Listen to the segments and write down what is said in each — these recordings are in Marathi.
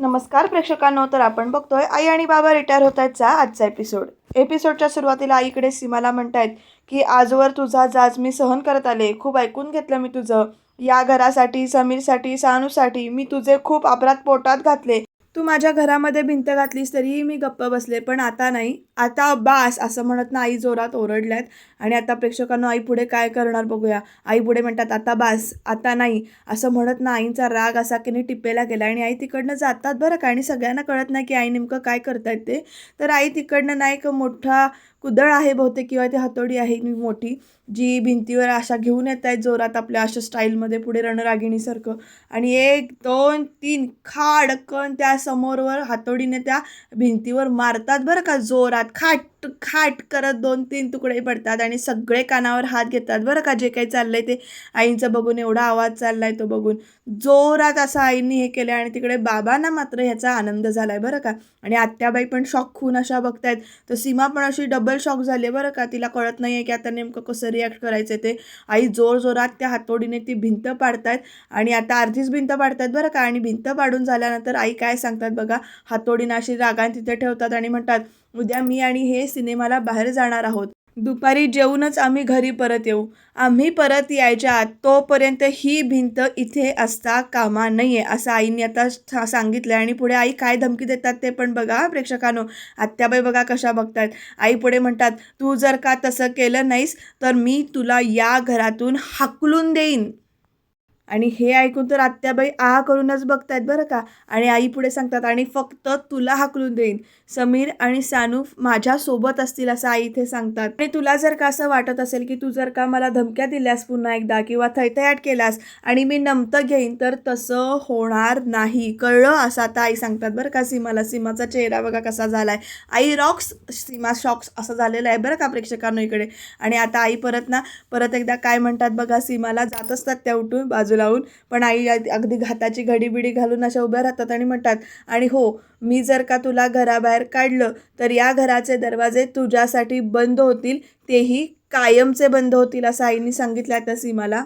नमस्कार प्रेक्षकांनो तर आपण बघतोय आई आणि बाबा रिटायर होत आहेतचा आजचा एपिसोड. एपिसोडच्या सुरुवातीला आईकडे सीमाला म्हणतायत की आजवर तुझा जाज मी सहन करत आले. खूप ऐकून घेतलं मी तुझं. या घरासाठी समीरसाठी सानूसाठी मी तुझे खूप अपराध पोटात घातले. तू माझ्या घरामध्ये भिंत घातलीस तरीही मी गप्प बसले पण आता नाही. आता बास असं म्हणत ना आई जोरात ओरडल्यात. आणि आता प्रेक्षकांना आई पुढे काय करणार बघूया. आई पुढे म्हणतात आता बास आता नाही. असं म्हणत ना आईंचा राग असा की नाही टिपेला गेला. आणि आई तिकडनं जातात बरं का? आणि सगळ्यांना कळत नाही की आई नेमकं काय करतायत ते. तर आई तिकडनं नाही एक मोठा कुदळ आहे बहुतेक किंवा ती हातोडी आहे मोठी जी भिंतीवर अशा घेऊन येत आहेत जोरात आपल्या अशा स्टाईलमध्ये पुढे रणरागिणीसारखं. आणि एक दोन तीन खाडकन त्या समोरवर हातोडीने त्या भिंतीवर मारतात बरं का जोरात. खाट खाट करत दोन तीन तुकडे पडतात आणि सगळे कानावर हात घेतात. बरं का जे काही चाललंय ते? आईंचं बघून एवढा आवाज चाललाय तो बघून. जोरात असं आईंनी हे केलं आणि तिकडे बाबांना मात्र ह्याचा आनंद झालाय बरं का. आणि आत्याबाई पण शॉक खून अशा बघतायत. तर सीमा पण अशी डबल शॉक झाली बरं का. तिला कळत नाही आहे की आता नेमकं कसं रिॲक्ट करायचं ते. आई जोर जोरात त्या हातोडीने ती भिंत पाडतायत. आणि आता अर्धीच भिंत पाडतायत बरं का. आणि भिंत पाडून झाल्यानंतर आई काय सांगतात बघा. हातोडीनं अशी रागान तिथे ठेवतात आणि म्हणतात उद्या मी आणि हे सिनेमाला बाहेर जाणार आहोत. दुपारी जेवूनच आम्ही घरी परत येऊ. आम्ही परत यायच्या आत तोपर्यंत ही भिंत इथे असता कामा नाही आहे असं आईने आता सांगितलं सांगितलं आणि पुढे आई काय धमकी देतात ते पण बघा प्रेक्षकांनो. आत्याबाई बघा कशा बघतात. आई पुढे म्हणतात तू जर का तसं केलं नाहीस तर मी तुला या घरातून हाकलून देईन. आणि हे ऐकून तर आत्याबाई आ करूनच बघतायत बरं का. आणि आई पुढे सांगतात आणि फक्त तुला हाकलून देईन. समीर आणि सानू माझ्यासोबत असतील असं आई इथे सांगतात. आणि तुला जर का असं वाटत असेल की तू जर का मला धमक्या दिल्यास पुन्हा एकदा किंवा थैथयाट केलास आणि मी नमतं घेईन तर तसं होणार नाही. कळलं? असं आता आई सांगतात बरं का. सीमाला सीमाचा चेहरा बघा कसा झाला आहे आई रॉक्स सीमा शॉक्स असं झालेलं आहे बरं का प्रेक्षकांना इकडे. आणि आता आई परत ना परत एकदा काय म्हणतात बघा सीमाला जात असतात त्या उठून बाजूला. लावून पण आई अगदी घाताची घडीबिडी घालून अशा उभ्या राहतात आणि म्हणतात आणि हो मी जर का तुला घराबाहेर काढलं तर या घराचे दरवाजे तुझ्यासाठी बंद होतील तेही कायमचे बंद होतील असं आईने सांगितलं आता सीमाला.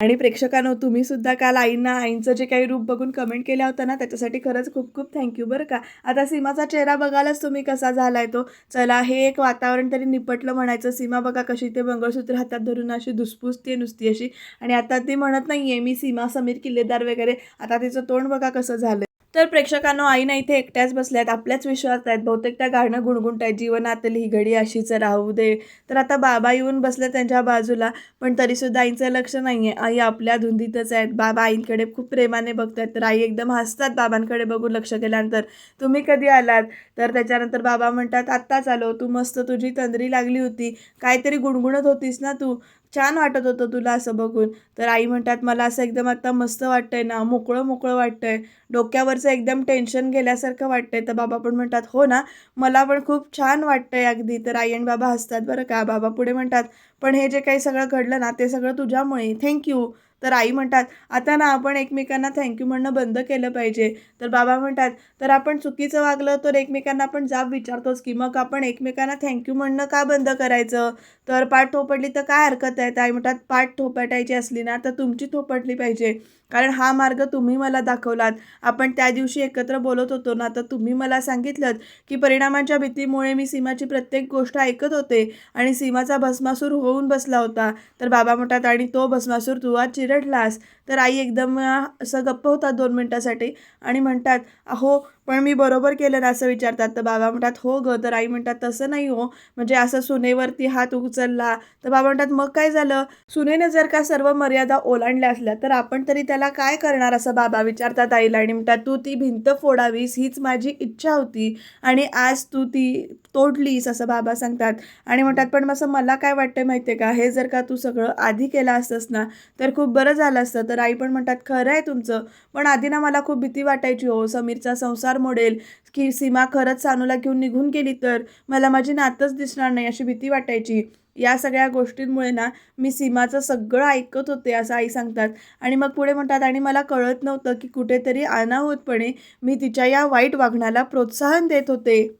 आणि प्रेक्षकांनो तुम्ही सुद्धा काल आईंना आईंचं जे काही रूप बघून कमेंट केल्या होतं ना त्याच्यासाठी खरंच खूप खूप थँक्यू बरं का. आता सीमाचा चेहरा बघायलाच तुम्ही कसा झालाय तो? चला हे एक वातावरण तरी निपटलं म्हणायचं. सीमा बघा कशी ते मंगळसूत्र हातात धरून अशी धुसफुसते नुसती अशी. आणि आता ती म्हणत नाहीये मी सीमा समीर किल्लेदार वगैरे. आता तिचं तोंड बघा कसं झालं तर प्रेक्षकांनो आईना इथे एकट्याच बसल्यात आपल्याच विश्वास आहेत. बहुतेक त्या गाणं गुणगुणतायत. जीवनातील ही घडी अशीच राहू दे. तर आता बाबा येऊन बसले त्यांच्या बाजूला पण तरीसुद्धा आईचं लक्ष नाही आहे आई आपल्या धुंदीतच आहेत. बाबा आईंकडे खूप प्रेमाने बघतायत. तर आई एकदम हसतात बाबांकडे बघून लक्ष केल्यानंतर. तुम्ही कधी आलात? तर त्याच्यानंतर बाबा म्हणतात आत्ताच आलो. तू मस्त तुझी तंद्री लागली होती. काहीतरी गुणगुणत होतीस ना तू? छान वाटत होतं तुला असं बघून. तर आई म्हणतात मला असं एकदम आता मस्त वाटतंय ना मोकळं मोकळं वाटतंय. डोक्यावरचं एकदम टेन्शन गेल्यासारखं वाटतंय. तर बाबा पण म्हणतात हो ना मला पण खूप छान वाटतंय अगदी. तर आई आणि बाबा हसतात बरं का. बाबा पुढे म्हणतात पण हे जे काही सगळं घडलं ना ते सगळं तुझ्यामुळे. थँक्यू तर आई म्हणतात आता ना आपण एकमेकांना थँक्यू म्हणणं बंद केलं पाहिजे. तर बाबा म्हणतात तर आपण चुकीचं वागलं तर एकमेकांना आपण जाब विचारतोच की मग आपण एकमेकांना थँक्यू म्हणणं का बंद करायचं? तर पाठ थोपटली तर काय हरकत आहे? तर आई म्हणतात पाठ थोपटायची असली ना तर तुमची थोपटली पाहिजे. कारण हा मार्ग तुम्ही मला दाखवलात. आपण त्या दिवशी एकत्र बोलत होतो ना तर तुम्ही मला सांगितलं की परिणामांच्या भीतीमुळे मी सीमाची प्रत्येक गोष्ट ऐकत होते आणि सीमाचा भस्मासूर होऊन बसला होता. तर बाबा म्हणतात आणि तो भस्मासूर तू आज चिरडलास तर आई एकदम असं गप्प होतात दोन मिनटासाठी आणि म्हणतात अहो पण मी बरोबर केलं ना असं विचारतात. तर बाबा म्हणतात हो ग तर आई म्हणतात तसं नाही हो. म्हणजे असं सुनेवरती हात उचलला. तर बाबा म्हणतात मग काय झालं? सुनेनं जर का सर्व मर्यादा ओलांडल्या असल्या तर आपण तरी त्याला काय करणार? असं बाबा विचारतात आईला आणि म्हणतात तू ती भिंत फोडावीस हीच माझी इच्छा होती. आणि आज तू ती तोडलीस असं बाबा सांगतात. आणि म्हणतात पण असं मला काय वाटतं माहिती आहे का? हे जर का तू सगळं आधी केलं असतंस ना तर खूप बरं झालं असतं. तर आई पण म्हणतात खरं आहे तुमचं. पण आधी ना मला खूप भीती वाटायची हो समीरचा संसार मोडेल की सीमा खरंच सानूला घेऊन निघून गेली तर मला माझी नातच दिसणार नाही अशी भीती वाटायची. या सगळ्या गोष्टींमुळे ना मी सीमाचं सगळं ऐकत होते असं आई सांगतात. आणि मग पुढे म्हणतात आणि मला कळत नव्हतं की कुठेतरी अनाहूतपणे मी तिच्या या वाईट वागण्याला प्रोत्साहन देत होते.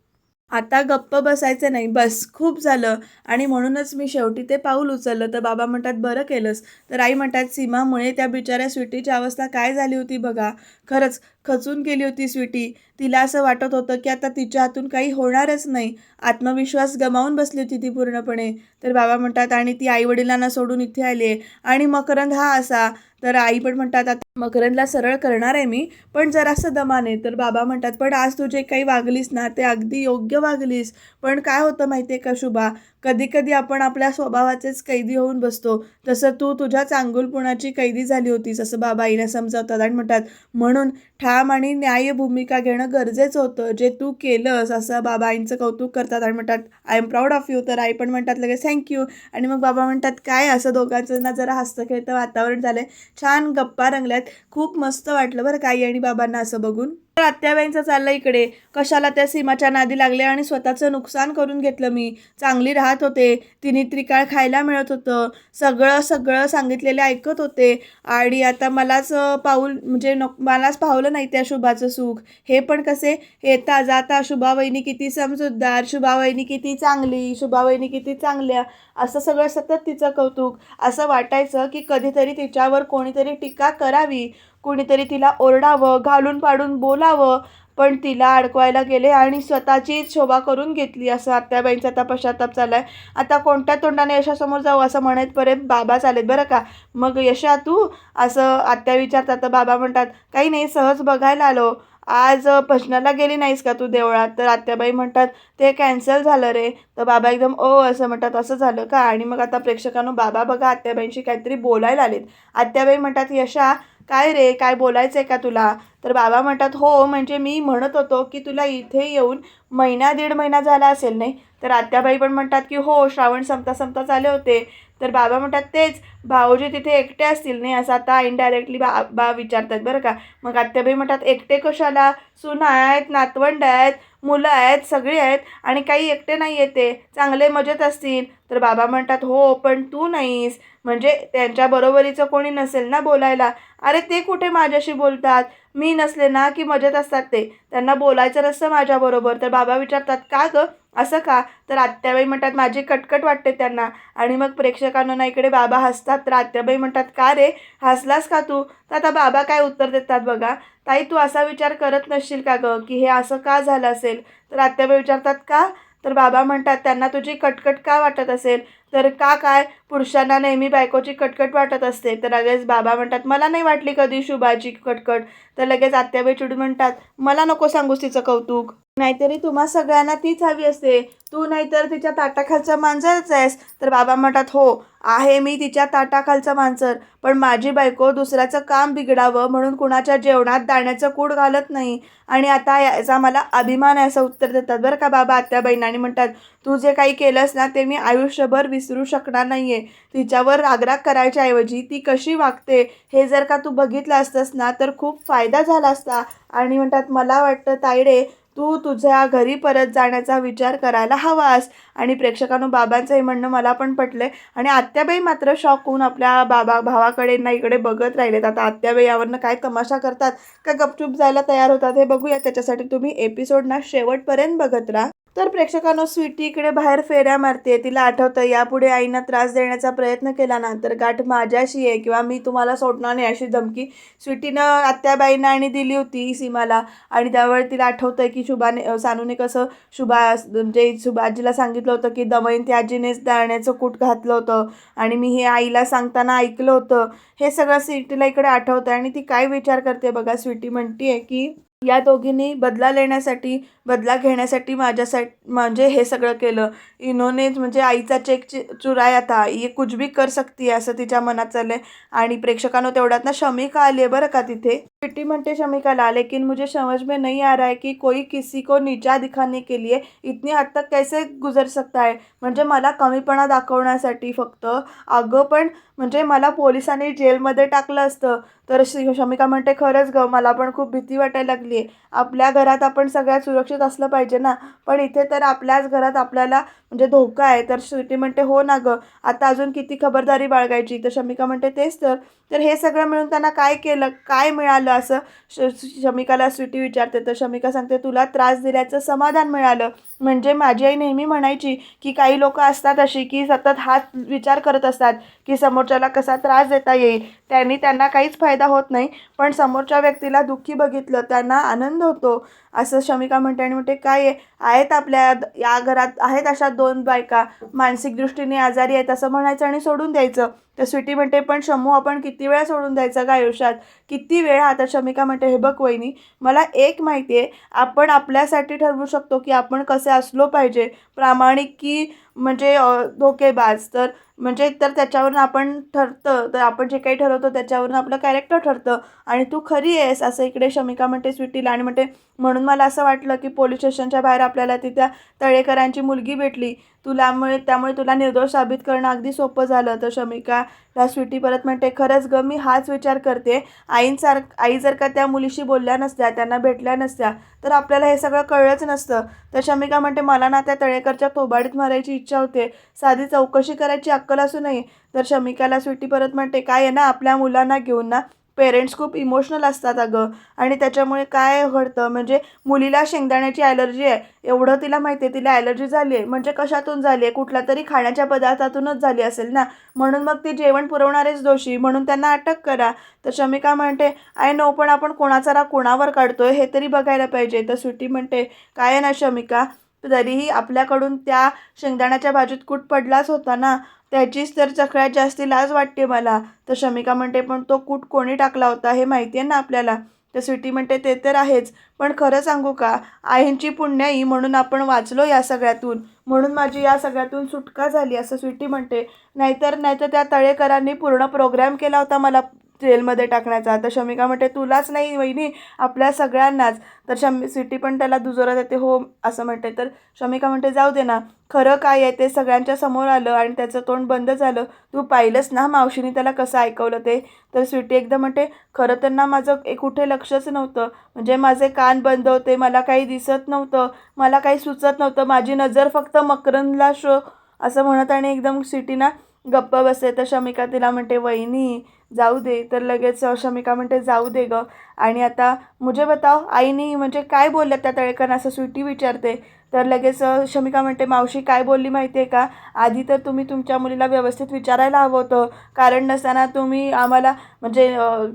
आता गप्प बसायचं नाही. बस खूप झालं. आणि म्हणूनच मी शेवटी ते पाऊल उचललं. तर बाबा म्हणतात बरं केलंस. तर आई म्हणतात सीमामुळे त्या बिचाऱ्या स्वीटीची अवस्था काय झाली होती बघा. खरंच खचून गेली होती स्वीटी. तिला असं वाटत होतं की आता तिच्या हातून काही होणारच नाही. आत्मविश्वास गमावून बसली होती ती पूर्णपणे. तर बाबा म्हणतात आणि ती आईवडिलांना सोडून इथे आली आहे आणि मकरंद हा असा. तर आई पण म्हणतात आता मकरंदला सरळ करणार आहे मी पण जरासं दमाने. तर बाबा म्हणतात पण आज तू जे काही वागलीस ना ते अगदी योग्य वागलीस. पण काय होतं माहिती आहे का शुभा? कधी कधी आपण आपल्या स्वभावाचेच कैदी होऊन बसतो. तसं तू तुझ्या चांगुलपणाची कैदी झाली होतीस असं बाबा आईला समजावतात आणि म्हणतात. म्हणून ठाम आणि न्याय भूमिका घेणं गरजेचं होतं. जे तू केलंस असं बाबा आईंचं कौतुक करतात आणि म्हणतात I am proud of you तर आई पण म्हणतात लगेच थँक्यू आणि मग बाबा म्हणतात काय असं दोघांचं ना जरा हसतं खेळतं वातावरण झालंय. छान गप्पा रंगल्यात. खूप मस्त वाटलं बरं काही आणि बाबांना असं बघून. तर आत्याबाईंचं चाललं इकडे. कशाला त्या सीमाच्या नादी लागले आणि स्वतःचं नुकसान करून घेतलं मी? चांगली राहत होते. तिने त्रिकाळ खायला मिळत होतं. सगळं सगळं सांगितलेले ऐकत होते. आणि आता मलाच पाऊल म्हणजे नक मलाच पावलं नाही त्या शुभाचं सुख. हे पण कसे? येता जाता शुभावहिनी किती समजूतदार शुभावहिनी किती चांगली शुभावहिनी किती चांगल्या. असं सगळं सतत तिचं कौतुक असं वाटायचं की कधीतरी तिच्यावर कोणीतरी टीका करावी कुणीतरी तिला ओरडावं घालून पाडून बोलावं पण तिला अडकवायला गेले आणि स्वतःची शोभा करून घेतली असं आत्याबाईंचा आता पश्चाताप आहे आता कोणत्या तोंडाने यशासमोर जाऊ असं म्हणतपर्यंत बाबा चालेत बरं का? मग यशा तू? असं आत्या विचारतात. तर बाबा म्हणतात काही नाही सहज बघायला आलो. आज भजनाला गेली नाहीस का तू देवळात? तर आत्याबाई म्हणतात ते कॅन्सल झालं रे. तर बाबा एकदम ओ असं म्हणतात. असं झालं का? आणि मग आता प्रेक्षकांनो बाबा बघा आत्याबाईंशी काहीतरी बोलायला आलेत. आत्याबाई म्हणतात यशा काय रे? काय बोलायचं आहे का तुला? तर बाबा म्हणतात हो म्हणजे मी म्हणत होतो की तुला इथे येऊन महिना दीड महिना झाला असेल नाही? तर आत्याबाई पण म्हणतात की हो श्रावण संपता संपताच आले होते. तर बाबा म्हणतात तेच भाऊजी तिथे एकटे असतील नाही असं आता इनडायरेक्टली बा बा विचारतात बरं का. मग आत्याबाई म्हणतात एकटे कशाला? सुना आहेत नातवंड आहेत मुलं आहेत सगळी आहेत आणि काही एकटे नाही येते चांगले मजेत असतील. तर बाबा म्हणतात हो पण तू नाहीस. म्हणजे त्यांच्या बरोबरीचं कोणी नसेल ना बोलायला? अरे ते कुठे माझ्याशी बोलतात? मी नसले ना की मजेत असतात ते. त्यांना बोलायचं नसतं माझ्याबरोबर. तर बाबा विचारतात का गं? असं का? तर आत्याबाई म्हणतात माझी कटकट वाटते त्यांना. आणि मग प्रेक्षकांना ना इकडे बाबा हसतात. तर आत्याबाई म्हणतात का रे? हसलास का तू? तर आता बाबा काय उत्तर देतात बघा. ताई तू असा विचार करत नसशील का गं की हे असं का झालं असेल? तर आत्याबाई विचारतात का? तर बाबा म्हणतात त्यांना तुझी कटकट का वाटत असेल? तर का काय? पुरुषांना नेहमी बायकोची कटकट वाटत असते. तर लगेच बाबा म्हणतात मला नाही वाटली कधी शुभाची कटकट. तर लगेच आत्याबाई चिडून म्हणतात मला नको सांगूस तिचं कौतुक. नाहीतरी तुम्हा सगळ्यांना तीच हवी असते. तू नाहीतर तिच्या ताटाखालचा मांजरच आहेस. तर बाबा म्हणतात हो आहे मी तिच्या ताटाखालचं मांजर. पण माझी बायको दुसऱ्याचं काम बिघडावं म्हणून कुणाच्या जेवणात दाण्याचं कूड घालत नाही. आणि आता याचा मला अभिमान आहे असं उत्तर देतात बरं का बाबा आत्याबाईंना आणि म्हणतात तू जे काही केलंस ना ते मी आयुष्यभर विसरू शकणार नाही आहे तिच्यावर रागराग करायच्या ऐवजी ती कशी वागते हे जर का तू बघितलं असतंस ना तर खूप फायदा झाला असता. आणि म्हणतात मला वाटतं तायडे तू तुझ्या घरी परत जाण्याचा विचार करायला हवास आणि प्रेक्षकांनो बाबांचं हे म्हणणं मला पण पटलंय. आणि आत्याबाई मात्र शॉक होऊन आपल्या बाबा भावाकडे ना इकडे बघत राहिलेत. आता आत्याबाई यावरनं काय तमाशा करतात? का गपचूप जायला तयार होतात हे बघूया. त्याच्यासाठी तुम्ही एपिसोड ना शेवटपर्यंत बघत राहा. तर प्रेक्षकांनो स्वीटी इकडे बाहेर फेऱ्या मारते तिला आठवतं यापुढे आईना त्रास देण्याचा प्रयत्न केला ना तर गाठ माझ्याशी आहे किंवा मी तुम्हाला सोडणार नाही अशी धमकी स्वीटीनं आत्याबाईंना आणि दिली होती सीमाला. आणि त्यावेळी तिला आठवतं की शुभाने सानूने कसं शुभा म्हणजे शुभाजीला सांगितलं होतं की दमयंती आजीनेच दाण्याचं कूट घातलं होतं. आणि मी हे आईला सांगताना ऐकलं होतं. हे सगळं स्वीटीला इकडे आठवतं आणि ती काय विचार करते बघा स्वीटी म्हणते की या दोघींनी बदला लेण्यासाठी बदला घेण्यासाठी माझ्यासाठी म्हणजे हे सगळं केलं. इनोने म्हणजे आईचा चेक चि चुराया था ये कुछ भी कर सकती है असं तिच्या मनात चाललंय. आणि प्रेक्षकांनो तेवढ्यात ना शमिका आली आहे बरं का तिथे? पिट्टी म्हणते शमिकाला लेकिन मुझे समझ में नहीं आ रहा है कि कोई किसी को नीचा दिखाने के लिए इतनी हद तक कैसे गुजर सकता है। म्हणजे मला कमीपणा दाखवण्यासाठी फक्त अगं पण म्हणजे मला पोलिसांनी जेलमध्ये टाकलं असतं. तर श- शमिका म्हणते खरंच ग मला पण खूप भीती वाटायला लागली आहे आपल्या घरात आपण सगळ्यात सुरक्षित असलं पाहिजे ना? पण इथे तर आपल्याच घरात आपल्याला म्हणजे धोका आहे. तर श्रुती म्हणते हो ना गं. आता अजून किती खबरदारी बाळगायची? तर शमिका म्हणते तेच तर. तर हे सगळं मिळून त्यांना काय केलं काय मिळालं असं श शमिकाला स्वीटी विचारते. तर शमिका सांगते तुला त्रास दिल्याचं समाधान मिळालं. म्हणजे माझी आई नेहमी म्हणायची की काही लोक असतात अशी की सतत हाच विचार करत असतात की समोरच्याला कसा त्रास देता येईल. त्यांनी त्यांना काहीच फायदा होत नाही. पण समोरच्या व्यक्तीला दुःखी बघितलं त्यांना आनंद होतो. असं शमिका म्हणते आणि म्हणते काय आहे? आहेत आपल्या या घरात आहेत अशा दोन बायका. मानसिक दृष्टीने आजारी आहेत असं म्हणायचं आणि सोडून द्यायचं. तर स्वीटी म्हणते पण शमू आपण किती वेळा सोडून द्यायचं का आयुष्यात? किती वेळा आता शमिका म्हणते हे बघ वहिनी मला एक माहिती आहे आपण आपल्यासाठी ठरवू शकतो की आपण कसे असलो पाहिजे. प्रामाणिक की म्हणजे धोकेबाज तर म्हणजे तर त्याच्यावरून आपण ठरतं. तर आपण जे काही ठरवतो त्याच्यावरून आपलं कॅरेक्टर ठरतं. आणि तू खरी आहेस असं इकडे शमिका म्हणते स्वीटीला आणि म्हणते. म्हणून मला असं वाटलं की पोलीस स्टेशनच्या बाहेर आपल्याला तिथ्या तळेकरांची मुलगी भेटली. तुलामुळे त्यामुळे तुला निर्दोष साबित करणं अगदी सोपं झालं तर शमिकाला स्वीटी परत म्हणते खरंच ग मी हाच विचार करते. आईंसार आई जर का त्या मुलीशी बोलल्या नसत्या त्यांना भेटल्या नसत्या तर आपल्याला हे सगळं कळलंच नसतं. तर शमिका म्हणते मला ना त्या तळेकरच्या तोबाडीत मारायची इच्छा होते. साधी चौकशी करायची अक्कल असू नये तर शमिकाला स्वीटी परत म्हणते काय आहे ना आपल्या मुलांना घेऊन ना. पेरेंट्स खूप इमोशनल असतात अगं. आणि त्याच्यामुळे काय घडतं? म्हणजे मुलीला शेंगदाण्याची ॲलर्जी आहे. एवढं तिला माहिती आहे तिला ॲलर्जी झाली आहे. म्हणजे कशातून झाली आहे? कुठल्या तरी खाण्याच्या पदार्थातूनच झाली असेल ना? म्हणून मग ती जेवण पुरवणारेच दोषी. म्हणून त्यांना अटक करा. तर शमिका म्हणते आय नो पण आपण कोणाचा राग कोणावर काढतोय? हे तरी बघायला पाहिजे. तर सुटी म्हणते काय आहे ना शमिका? तरीही आपल्याकडून त्या शेंगदाण्याच्या भाजीत कूट पडलाच होता ना त्याचीच तर सगळ्यात जास्ती लाज वाटते मला. तर शमिका म्हणते पण तो कूट कोणी टाकला होता हे माहिती आहे ना आपल्याला तर स्वीटी म्हणते ते तर आहेच पण खरं सांगू का? आईंची पुण्याई म्हणून आपण वाचलो या सगळ्यातून. म्हणून माझी या सगळ्यातून सुटका झाली असं स्वीटी म्हणते. नाहीतर नाहीतर त्या तळेकरांनी पूर्ण प्रोग्रॅम केला होता मला जेलमध्ये टाकण्याचा. तर शमिका म्हणते तुलाच नाही वहिनी आपल्या सगळ्यांनाच. तर शम सिटी पण त्याला दुजोरा देते हो असं म्हणते. तर शमिका म्हणते जाऊ दे ना खरं काय आहे ते सगळ्यांच्या समोर आलं आणि त्याचं तोंड बंद झालं. तू पाहिलंच ना मावशीने त्याला कसं ऐकवलं ते? तर स्वीटी एकदम म्हणते खरं तर ना माझं कुठे लक्षच नव्हतं. म्हणजे माझे कान बंद होते मला काही दिसत नव्हतं मला काही सुचत नव्हतं. माझी नजर फक्त मकरंदला शो असं म्हणत आणि एकदम सिटीना गप्प बसते तर शमिका तिला म्हणते वहिनी जाऊ दे. तर लगेच शमिका म्हणते जाऊ दे ग. आणि आता मुझे बताव आईनी म्हणजे काय बोलल्या त्या तळेकरनं? असं स्वीटी विचारते. तर लगेच शमिका म्हणते मावशी काय बोलली माहिती आहे का? आधी तर तुम्ही तुमच्या मुलीला व्यवस्थित विचारायला हवं होतं. कारण नसताना तुम्ही आम्हाला म्हणजे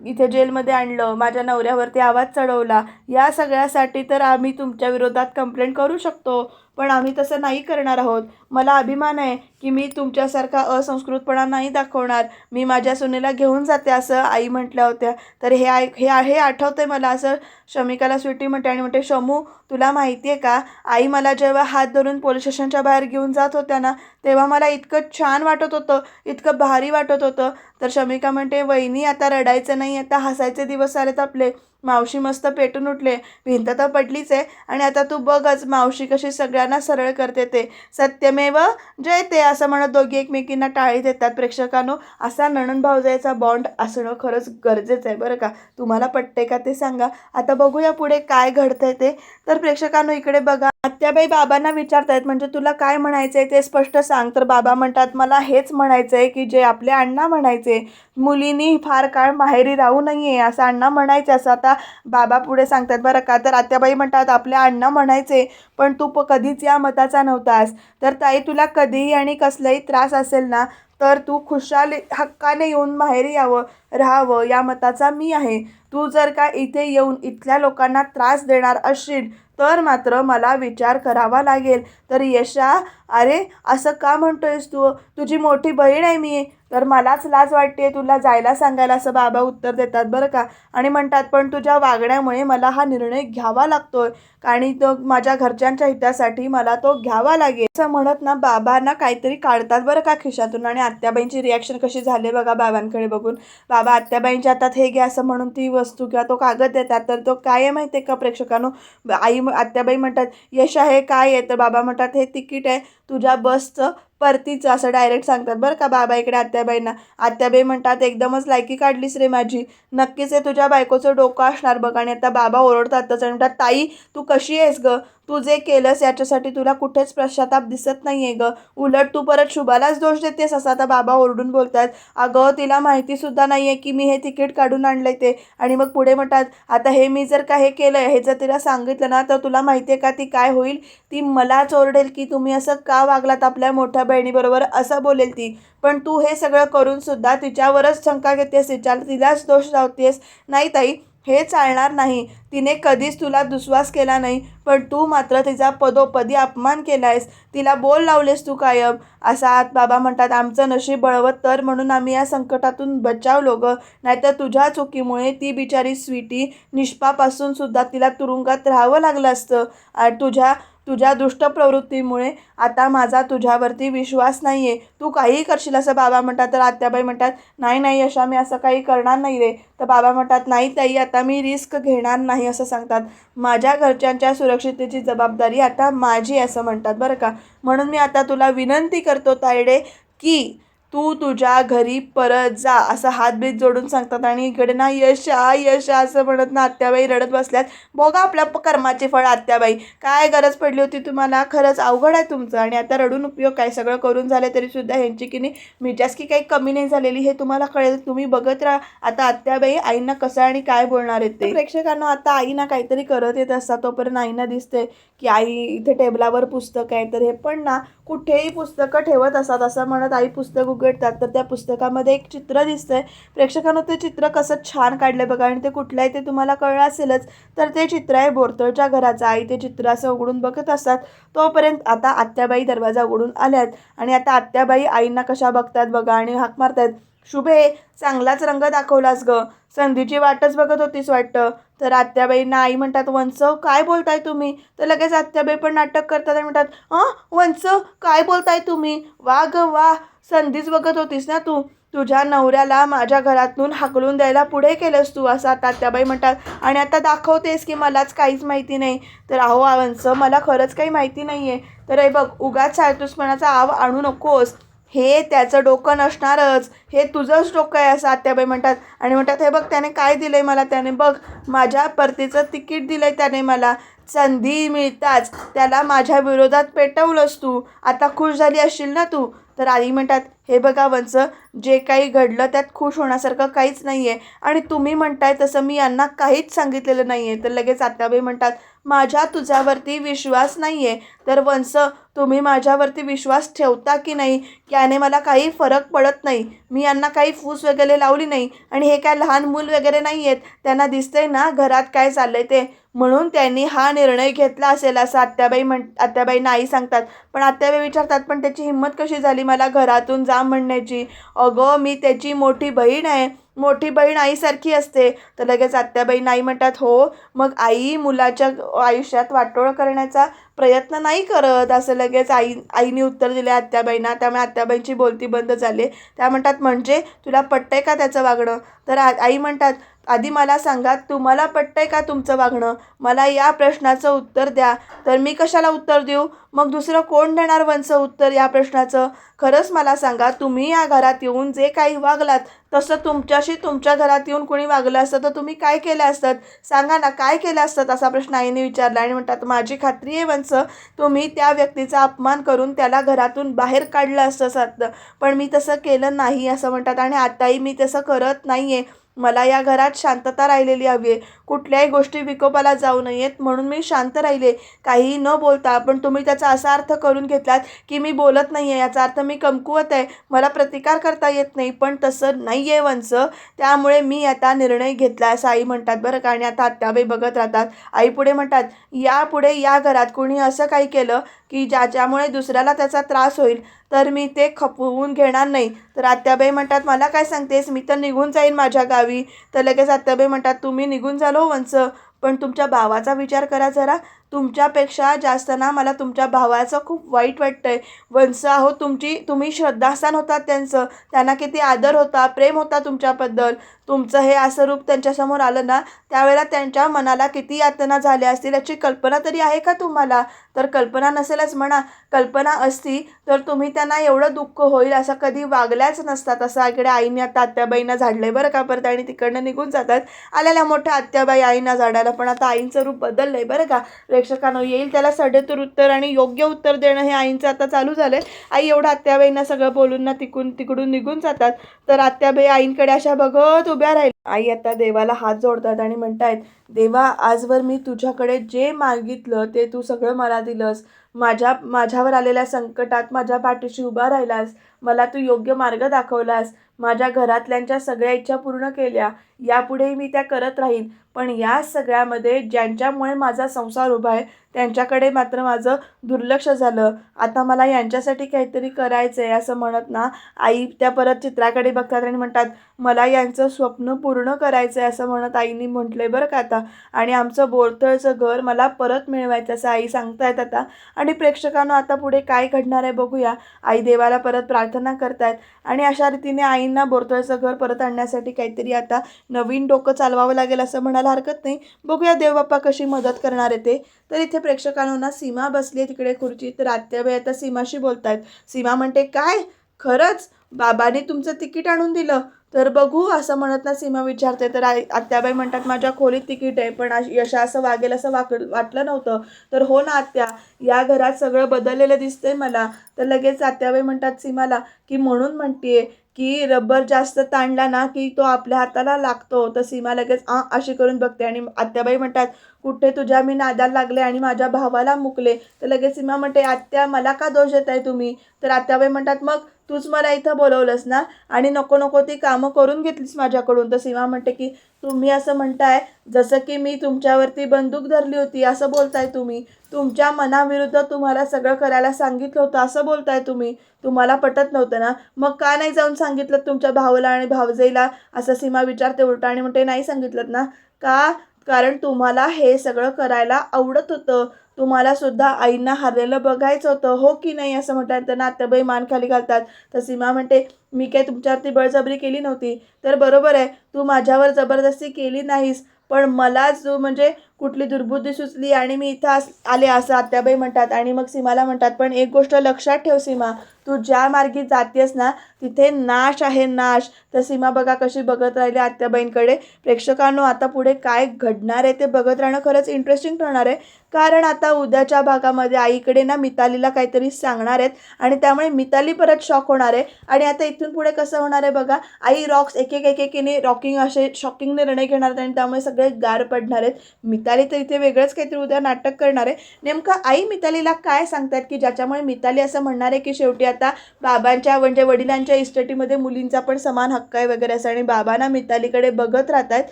इथे जेलमध्ये आणलं माझ्या नवऱ्यावरती आवाज चढवला. या सगळ्यासाठी तर आम्ही तुमच्या विरोधात कंप्लेंट करू शकतो. पण आम्ही तसं नाही करणार आहोत. मला अभिमान आहे की मी तुमच्यासारखा असंस्कृतपणा नाही दाखवणार. मी माझ्या सुनेला घेऊन जाते असं आई म्हटल्या होत्या. तर हे आय हे हे आठवतंय मला असं. शमिकाला स्वीटी म्हणते आणि म्हणते शमू तुला माहिती आहे का? आई मला जेव्हा हात धरून पोलीस स्टेशनच्या बाहेर घेऊन जात होत्या ना तेव्हा मला इतकं छान वाटत होतं इतकं भारी वाटत होतं. तर शमिका म्हणते वहिनी आता रडायचं नाही आता हसायचे दिवस आलेत आपले. मावशी मस्त पेटून उठले. भिंत तर पडलीच आहे. आणि आता तू बघच मावशी कशी सगळ्यांना सरळ करते ते. सत्यमेव जयते असं म्हणत दोघी एकमेकींना टाळी देतात प्रेक्षकांनो. असा नणन भावजायचा बॉन्ड असणं खरंच गरजेचं आहे बरं का. तुम्हाला पटते का ते सांगा. आता बघूया पुढे काय घडतंय ते. तर प्रेक्षकांनो इकडे बघा. आत्याबाई बाबांना विचारतायत म्हणजे तुला काय म्हणायचं आहे ते स्पष्ट सांग. तर बाबा म्हणतात मला हेच म्हणायचं आहे की जे आपले अण्णा म्हणायचे मुलींनी फार काळ माहेरी राहू नये असं अण्णा म्हणायचे असं आता बाबा पुढे सांगतात बरं का. तर आत्याबाई म्हणतात आपले अण्णा म्हणायचे पण तू प कधीच या मताचा नव्हतास. तर ताई तुला कधीही आणि कसलाही त्रास असेल ना तर तू खुशाल हक्काने येऊन माहेरी यावं राहावं या मताचा मी आहे. तू जर का इथे येऊन इथल्या लोकांना त्रास देणार असशील तर मात्र मला विचार करावा लागेल. तर यशा अरे असं का म्हणतोयस तू? तुझी मोठी बहीण आहे मी. तर मलाच लाज वाटते तुला जायला सांगायला असं बाबा उत्तर देतात बरं का. आणि म्हणतात पण तुझ्या वागण्यामुळे मला हा निर्णय घ्यावा लागतोय. आणि तो माझ्या घरच्यांच्या हितासाठी मला तो घ्यावा लागेल. असं म्हणत ना बाबांना काहीतरी काढतात बरं का खिशातून आणि आत्याबाईंची रिॲक्शन कशी झाली बघा बाबांकडे बघून. बाबा आत्याबाईंच्या हातात हे घ्या असं म्हणून ती वस्तू किंवा तो कागद देतात तर तो काय आहे माहिती आहे का प्रेक्षकांनो? आई आत्याबाई म्हणतात यश आहे काय आहे? तर बाबा म्हणतात हे तिकीट आहे तुझ्या बसचं परतीचं असं डायरेक्ट सांगतात बरं का बाबा इकडे आत्याबाईंना. आत्याबाई म्हणतात एकदमच लायकी काढलीस रे माझी. नक्कीच हे तुझ्या बायकोचं डोकं असणार बघ आणि आता बाबा ओरडतातच आणि म्हणतात ताई तू कशी आहेस ग? तू जे केलंस याच्यासाठी तुला कुठेच पश्चाताप दिसत नाही आहे ग. उलट तू परत शुभालाच दोष देतेस असं आता बाबा ओरडून बोलतात अगं तिला माहितीसुद्धा नाही आहे की मी हे तिकीट काढून आणलं आहे ते. आणि मग पुढे म्हणतात आता हे मी जर का हे केलं हे जर तिला सांगितलं ना तर तुला माहिती आहे का ती काय होईल? ती मलाच ओरडेल की तुम्ही असं का वागलात आपल्या मोठ्या बहिणीबरोबर असं बोलेल ती. पण तू हे सगळं करूनसुद्धा तिच्यावरच शंका घेतेस तिच्या तिलाच दोष लावतेस. नाही ताई हे चालणार नाही. तिने कधीच तुला दुस्वास केला नाही पण तू मात्र तिचा पदोपदी अपमान केला आहेस तिला बोल लावलेस तू कायम. असा आत बाबा म्हणतात आमचं नशीब बळवत तर म्हणून आम्ही या संकटातून बचावलो गं. नाहीतर तुझ्या चुकीमुळे ती बिचारी स्वीटी निष्पापासून सुद्धा तिला तुरुंगात राहावं लागलं असतं. आणि तुझ्या तुझ्या दुष्ट प्रवृत्तीमुळे आता माझा तुझ्यावरती विश्वास नाही आहे तू काहीही करशील असं बाबा म्हणतात तर आत्याबाई म्हणतात नाही नाही अशा मी असं काही करणार नाही रे. तर बाबा म्हणतात नाही ताई आता मी रिस्क घेणार नाही असं सांगतात. माझ्या घरच्यांच्या सुरक्षिततेची जबाबदारी आता माझी असं म्हणतात बरं का? म्हणून मी आता तुला विनंती करतो तायडे की तू तुझ्या घरी परत जा असं हातबीत जोडून सांगतात. आणि इकडे ना यश यशा यश असं म्हणत ना आत्याबाई रडत बसल्यात. बघा आपल्या कर्माचे फळ आत्याबाई. काय गरज पडली होती तुम्हाला? खरंच अवघड आहे तुमचं. आणि आता रडून उपयोग काय? सगळं करून झाले तरी सुद्धा ह्यांची की नाही मिजाज की काही कमी नाही झालेली हे तुम्हाला कळेल. तुम्ही बघत राहा. आता आत्याबाई आईंना कसं आणि काय बोलणार आहेत ते. प्रेक्षकांना आता आईना काहीतरी करत येत असतात. तोपर्यंत आईना दिसते की आई इथे टेबलावर पुस्तक आहे. तर हे पण ना कुठेही पुस्तकं ठेवत असतात. असं म्हणत आई पुस्तक उघडतात. तर त्या पुस्तकामध्ये एक चित्र दिसतंय. प्रेक्षकांना ते चित्र कसं छान काढलं बघा आणि ते कुठलं आहे ते तुम्हाला कळलं असेलच तर ते चित्र आहे बोरतळच्या घराचं. आई ते चित्र असं उघडून बघत असतात. तोपर्यंत आता आत्याबाई दरवाजा उघडून आल्यात. आणि आता आत्याबाई आईंना कशा बघतात बघा आणि हाक मारतात शुभे चांगलाच रंग दाखवलास ग. संधीची वाटच बघत होतीस वाटतं. तर आत्याबाई नाही म्हणतात वंच काय बोलताय तुम्ही? तर लगेच आत्याबाई पण नाटक करतात आणि म्हणतात हां वंच काय बोलताय तुम्ही? वा ग वा संधीच बघत होतीस ना तू? तुझ्या नवऱ्याला माझ्या घरातून हाकलून द्यायला पुढे केलंस तू? असं आता आत्याबाई म्हणतात. आणि आता दाखवतेस की मलाच काहीच माहिती नाही. तर अहो वंच मला खरंच काही माहिती नाही आहे तर हे बघ उगाच सायतुसपणाचा आव आणू नकोस. हे त्याचं डोकं नसणारच. हे तुझंच डोकं आहे असं आत्याबाई म्हणतात. आणि म्हणतात हे बघ त्याने काय दिलं आहे मला? त्याने बघ माझ्या परतीचं तिकीट दिलं आहे त्याने मला. संधी मिळताच. त्याला माझ्या विरोधात पेटवलंस तू. आता खुश झाली असशील ना तू? तर आई म्हणतात हे बघा वंच जे काही घडलं त्यात खुश होण्यासारखं काहीच नाही आहे आणि तुम्ही म्हणताय तसं मी यांना काहीच सांगितलेलं नाही आहे तर लगेच आत्याबाई म्हणतात माझ्या तुझ्यावरती विश्वास नाही आहे तर वंश तुम्ही माझ्यावरती विश्वास ठेवता की नाही? याने मला काही फरक पडत नाही. मी यांना काही फूस वगैरे लावली नाही. आणि हे काय लहान मूल वगैरे नाही आहेत त्यांना दिसतंय ना घरात काय चाललं आहे ते. म्हणून त्यांनी हा निर्णय घेतला असेल असं आत्याबाई म्हण आत्याबाई नाही सांगतात. पण आत्याबाई विचारतात पण त्याची हिंमत कशी झाली मला घरातून जा म्हणण्याची? अगं मी त्याची मोठी बहीण आहे. मोठी बहीण आईसारखी असते. तर लगेच आत्याबाई नाही म्हणतात हो मग आई मुलाच्या आयुष्यात वाटोळ करण्याचा प्रयत्न नाही करत. असं लगेच आई आईने उत्तर दिले आत्याबाईंना. त्यामुळे आत्याबाईंची बोलती बंद झाली. त्या म्हणतात म्हणजे तुला पटतंय का त्याचं वागणं? तर आ आई म्हणतात आधी मला सांगा तुम्हाला पटतंय का तुमचं वागणं? मला या प्रश्नाचं उत्तर द्या. तर मी कशाला उत्तर देऊ? मग दुसरं कोण देणार वंचं उत्तर या प्रश्नाचं? खरंच मला सांगा तुम्ही या घरात येऊन जे काही वागलात तसं तुमच्याशी तुमच्या घरात येऊन कोणी वागलं असतं तर तुम्ही काय केलं असतं? सांगा ना काय केलं असतं? असा प्रश्न आईने विचारला आणि म्हणतात माझी खात्री आहे वंच तुम्ही त्या व्यक्तीचा अपमान करून त्याला घरातून बाहेर काढलं असतं साधं पण मी तसं केलं नाही असं म्हणतात. आणि आताही मी तसं करत नाही आहे मला या घरात शांतता राहिलेली हवी आहे. कुठल्याही गोष्टी विकोपाला जाऊ नयेत म्हणून मी शांत राहिले. काहीही न बोलता पण तुम्ही त्याचा असा अर्थ करून घेतलात की मी बोलत नाही आहे याचा अर्थ मी कमकुवत आहे. मला प्रतिकार करता येत नाही पण तसं नाही आहे वंच त्यामुळे मी आता निर्णय घेतला असं आई म्हणतात बरं का. आणि आता आत्याबाई बघत राहतात. आई पुढे म्हणतात यापुढे या घरात कोणी असं काही केलं की ज्याच्यामुळे दुसऱ्याला त्याचा त्रास होईल तर मी ते खपवून घेणार नाही. तर आत्याबाई म्हणतात मला काय सांगतेस? मी तर निघून जाईन माझ्या गावी. तर लगेच आत्याबाई म्हणतात तुम्ही निघून झालो वंच पण तुमच्या भावाचा विचार करा जरा. तुमच्यापेक्षा जास्त ना मला तुमच्या भावाचं खूप वाईट वाटतं आहे वंस आहो तुमची तुम्ही श्रद्धास्थान होतात त्यांचं. त्यांना किती आदर होता प्रेम होता तुमच्याबद्दल. तुमचं हे असं रूप त्यांच्यासमोर आलं ना त्यावेळेला त्यांच्या मनाला किती यातना झाल्या असतील याची कल्पना तरी आहे का तुम्हाला? तर कल्पना नसेलच म्हणा. कल्पना असती तर तुम्ही त्यांना एवढं दुःख होईल असं कधी वागल्याच नसतात. असं इकडे आईने आता आत्याबाईंना आहे बरं का परत आणि तिकडनं निघून जातात. आलेल्या मोठ्या आत्याबाई आईंना झाडायला पण आता आईंचं रूप बदललं आहे बरं का? प्रेक्षकानं येईल. त्याला सडेतूर उत्तर आणि योग्य उत्तर देणं हे आईंचं आता चालू झालं आहे आई एवढं आत्याबाईंना सगळं बोलून ना तिकून तिकडून निघून जातात. तर आत्याबाई आईंकडे अशा बघत उभ्या राहील आई आता देवाला हात जोडतात आणि म्हणतायत देवा आजवर मी तुझ्याकडे जे मागितलं ते तू सगळं मला दिलंस. माझ्या माझ्यावर आलेल्या संकटात माझ्या पाठीशी उभा राहिलास. मला तू योग्य मार्ग दाखवलास. माझ्या घरातल्यांच्या सगळ्या इच्छा पूर्ण केल्या. यापुढेही मी त्या करत राहीन. पण या सगळ्यामध्ये ज्यांच्यामुळे माझा संसार उभा आहे त्यांच्याकडे मात्र माझं दुर्लक्ष झालं. आता मला यांच्यासाठी काहीतरी करायचं आहे असं म्हणत ना आई त्या परत चित्राकडे बघतात आणि म्हणतात मला यांचं स्वप्न पूर्ण करायचं आहे असं म्हणत आईनी म्हटलंय बरं का आता. आणि आमचं बोरतळचं घर मला परत मिळवायचं असं आई सांगतायत आता. आणि प्रेक्षकांना आता पुढे काय घडणार आहे बघूया. आई देवाला परत प्रार्थना करतायत. आणि अशा रीतीने आईंना बोरतळचं घर परत आणण्यासाठी काहीतरी आता नवीन डोकं चालवावं लागेल असं म्हणायला हरकत नाही. बघूया देवबाप्पा कशी मदत करणार आहे ते. तर इथे प्रेक्षकांना ना सीमा बसली आहे तिकडे खुर्ची. तर आत्याबाई आता सीमाशी बोलतायत. सीमा म्हणते काय? खरंच? बाबाने तुमचं तिकीट आणून दिलं. तर बघू असं म्हणत ना सीमा विचारते. तर आई आत्याबाई म्हणतात माझ्या खोलीत तिकीट आहे पण यशा असं वागेल असं वाक वाटलं नव्हतं. तर हो ना आत्या या घरात सगळं बदललेलं दिसतंय मला. तर लगेच आत्याबाई म्हणतात सीमाला की म्हणून म्हणते की रबर जास्त ताणला ना की तो आपल्या हाताला लागतो. तर सीमा लगेच आ अशी करून बघते. आणि आत्याबाई म्हणतात कुठे तुझ्या मी नादाला लागले आणि माझ्या भावाला मुकले. तर लगेच सीमा म्हणते आत्या मला का दोष देताय तुम्ही? तर आत्याबाई म्हणतात मग तूच मला इथं बोलवलंस ना? आणि नको नको ती कामं करून घेतलीस माझ्याकडून. तर सीमा म्हणते की तुम्ही असं म्हणताय जसं की मी तुमच्यावरती बंदूक धरली होती असं बोलताय तुम्ही. तुमच्या मनाविरुद्ध तुम्हाला सगळं करायला सांगितलं होतं असं बोलताय तुम्ही. तुम्हाला पटत नव्हतं ना? मग का नाही जाऊन सांगितलं तुमच्या भावाला आणि भावजेला असं सीमा विचारते उलटा आणि म्हणते नाही सांगितलं ना? का? कारण तुम्हाला हे सगळं करायला आवडत होतं. तुम्हाला सुद्धा आईंना हारलेलं बघायचं होतं हो की नाही असं म्हणतात. तर नात्याबाई मान खाली घालतात. तर सीमा म्हणते मी काय तुमच्यावरती बळजबरी केली नव्हती. तर बरोबर आहे तू माझ्यावर जबरदस्ती केली नाहीस पण मला जो म्हणजे कुठली दुर्बुद्धी सुचली आणि मी इथं आले असं आत्याबाई म्हणतात. आणि मग सीमाला म्हणतात पण एक गोष्ट लक्षात ठेव सीमा तू ज्या मार्गी जातेस ना तिथे नाश आहे नाश. तर सीमा बघा कशी बघत राहिली आत्याबाईंकडे. प्रेक्षकांनो आता पुढे काय घडणार आहे ते बघत राहणं खरंच इंटरेस्टिंग ठरणार आहे. कारण आता उद्याच्या भागामध्ये आईकडे ना मितालीला काहीतरी सांगणार आहेत आणि त्यामुळे मिताली परत शॉक होणार आहे. आणि आता इथून पुढे कसं होणार आहे बघा आई रॉक्स एक एक एक एकीने रॉकिंग असे शॉकिंग निर्णय घेणार आहेत आणि त्यामुळे सगळे गार पडणार आहेत. मिताली तर इथे वेगळंच काहीतरी उद्या नाटक करणार आहे. नेमकं आई मितालीला काय सांगतात की ज्याच्यामुळे मिताली असं म्हणणार आहे की शेवटी आता बाबांच्या म्हणजे वडिलांच्या इस्टेटीमध्ये मुलींचा पण समान हक्क आहे वगैरे असं. आणि बाबांना मितालीकडे बघत राहत आहेत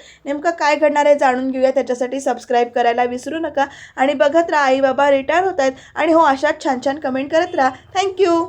नेमकं काय घडणार आहे जाणून घेऊया. त्याच्यासाठी सबस्क्राईब करायला विसरू नका. आणि बघत राहा. आई बाबा रिटायर होत आहेत आणि हो अशाच छान छान कमेंट करत राहा. थँक्यू